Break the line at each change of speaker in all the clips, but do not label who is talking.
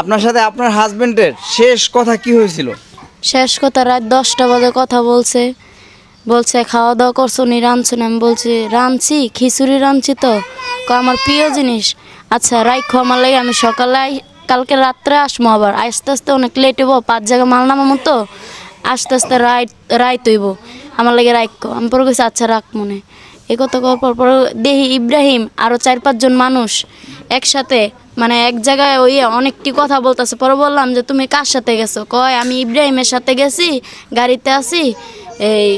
আপনার সাথে আপনার হাজবেন্ডের শেষ কথা কি হয়েছিল?
শেষ কথা রাত দশটা বাজে কথা বলছে। বলছে খাওয়া দাওয়া করছ নি রাঁধছো না? আমি বলছি রাঁধছি খিচুড়ি রাঁধছি তো। আমার প্রিয় জিনিস। আচ্ছা রাইখো আমার লাগে আমি সকালে কালকে রাত্রে আসব আবার। আস্তে আস্তে অনেক লেট হইব পাঁচ জায়গা মাল নামার মতো আস্তে আস্তে রাইট রাইত হইব। আমার লাগে রাইখো। আমি পরে কইছি আচ্ছা রাখ মনে। এই কথা করার পর পর দেহি ইব্রাহিম আরও চার পাঁচজন মানুষ একসাথে মানে এক জায়গায় ওই অনেকটি কথা বলতেছে। পরে বললাম যে, তুমি কার সাথে গেছো? কয়, আমি ইব্রাহিমের সাথে গেছি, গাড়িতে আছি। এই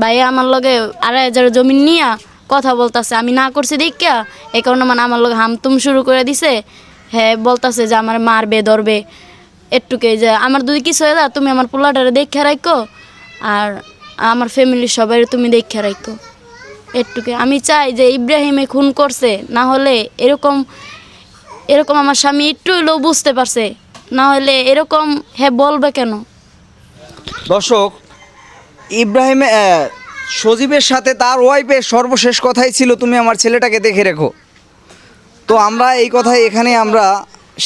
ভাই আমার লগে আড়াই হাজার জমি নিয়া কথা বলতাছে। আমি না করছি দেখিয়া এই কারণে মানে আমার লগে হামতুম শুরু করে দিছে। হ্যাঁ বলতাছে যে, আমার মারবে ধরবে একটুকে যে, আমার যদি কিছু হয়ে যায়, তুমি আমার পোলাটারে দেখে রাখো আর আমার ফ্যামিলির সবাই তুমি দেখে রাখো একটুকে। আমি চাই যে ইব্রাহিমে খুন করছে, না হলে এরকম এরকম আমার স্বামী একটু হলেও বুঝতে পারছে, না হলে এরকম হ্যাঁ বলবে কেন?
দর্শক, ইব্রাহিম সজীবের সাথে তার ওয়াইফের সর্বশেষ কথাই ছিল, তুমি আমার ছেলেটাকে দেখে রেখো। তো আমরা এই কথাই এখানে আমরা,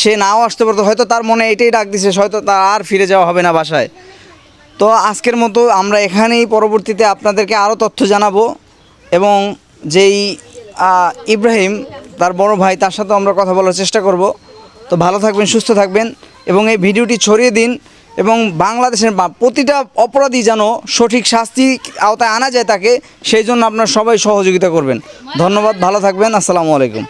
সে নাও আসতে পারতো। হয়তো তার মনে এটাই ডাক দিছে, হয়তো তার আর ফিরে যাওয়া হবে না বাসায়। তো আজকের মতো আমরা এখানেই পরবর্তীতে আপনাদেরকে আরও তথ্য জানাব। এবং যেই ইব্রাহিম, তার বড় ভাই, তার সাথেও আমরা কথা বলার চেষ্টা করব। তো ভালো থাকবেন, সুস্থ থাকবেন এবং এই ভিডিওটি ছড়িয়ে দিন এবং বাংলাদেশের প্রতিটা অপরাধী যেন সঠিক শাস্তি আওতায় আনা যায় তাকে, সেই জন্য আপনার সবাই সহযোগিতা করবেন। ধন্যবাদ, ভালো থাকবেন, আসসালামু আলাইকুম।